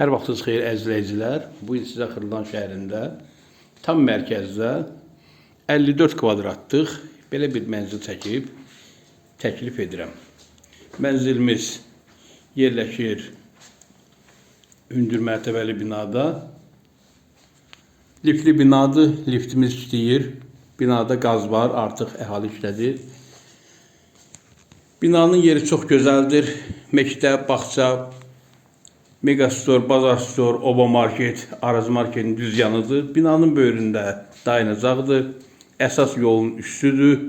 Hər vaxtınız xeyir əzizləyicilər. Bu gün sizə Xırdalan şəhərində tam mərkəzdə 54 kvadratlıq belə bir mənzil çəkib təklif edirəm. Mənzilimiz yerləşir hündür mərtəbəli binada. Liftli binadır, liftimiz işləyir. Binada qaz var, artıq əhali işlədir. Binanın yeri çox gözəldir. Məktəb, bağça, Megastor, Bazar Store, Oba Market, Araz Marketin düz yanıdır. Binanın böyründə dayanacaqdır. Əsas yolun üstüdür.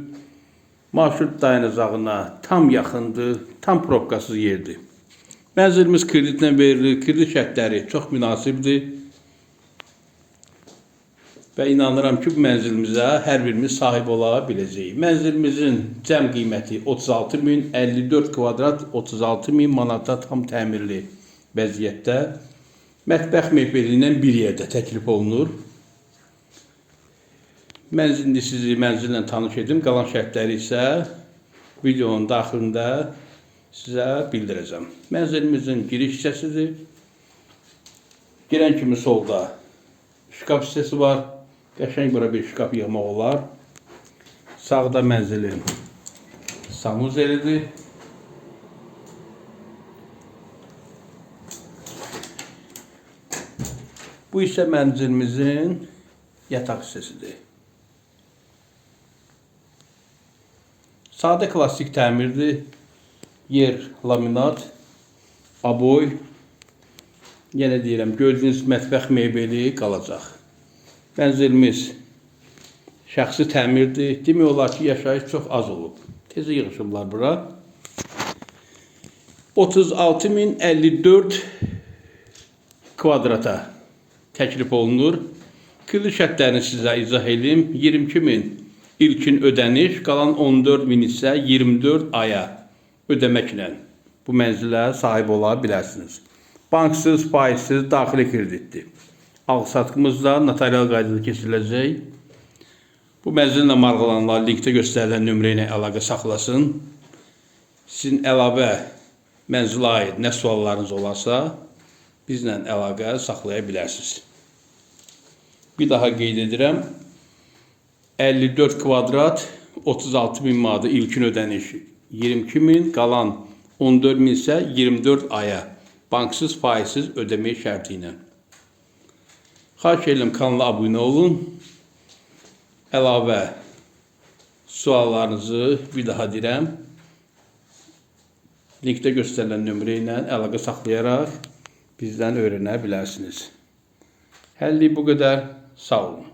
Marşrut dayanacağına tam yaxındır. Tam probkasız yerdir. Mənzilimiz kreditlə verilir. Kredit şərtləri çox münasibdir. Və inanıram ki, bu mənzilimizə hər birimiz sahib ola biləcəyik. Mənzilimizin cəm qiyməti 36 min, 54 kvadrat 36 min manata tam təmirli vəziyyətdə. Mətbəx mebeli ilə bir yerdə təklif olunur. Mən indi sizi mənzillə tanış edim. Qalan şərtləri isə videonun daxilində sizə bildirəcəm. Mənzilimizin giriş hissəsidir. Girən kimi solda şkaf hissəsi var. Qəşəng bura bir şkaf yığmaq olar. Sağda mənzilin sanuzelidir. Bu isə mənzilimizin yataq hissəsidir. Sadə klassik təmirdir. Yer laminat, aboy. Yenə deyirəm, gördüyünüz mətbəx mebeli qalacaq. Mənzilimiz şəxsi təmirdir. Demək olar ki, yaşayış çox az olub. Tezə yığışıblar bura. 36054 kvadrata təklif olunur. Kredit şərtlərini sizə izah edeyim. 22 min ilkin ödəniş, qalan 14 min isə 24 aya ödəməklə bu mənzilə sahib ola bilərsiniz. Banksız, faizsiz, daxili kreditdir. Alsatqımız da notarial qaydada keçiriləcək. Bu mənzillə maraqlananlar linkdə göstərilən nömrə ilə əlaqə saxlasın. Sizin əlavə mənzilə aid nə suallarınız olarsa, bizlə əlaqə saxlaya bilərsiniz. Bir daha qeyd edirəm. 54 kvadrat 36 min manatı ilkin ödəniş 22 min, qalan 14 min isə 24 aya banksız, faizsiz ödəmək şərti ilə. Xahiş edirəm kanala abunə olun. Əlavə suallarınızı bir daha deyirəm. Linkdə göstərilən nömrə ilə əlaqə saxlayaraq bizdən öyrənə bilərsiniz. Həlli bu qədər. Soul.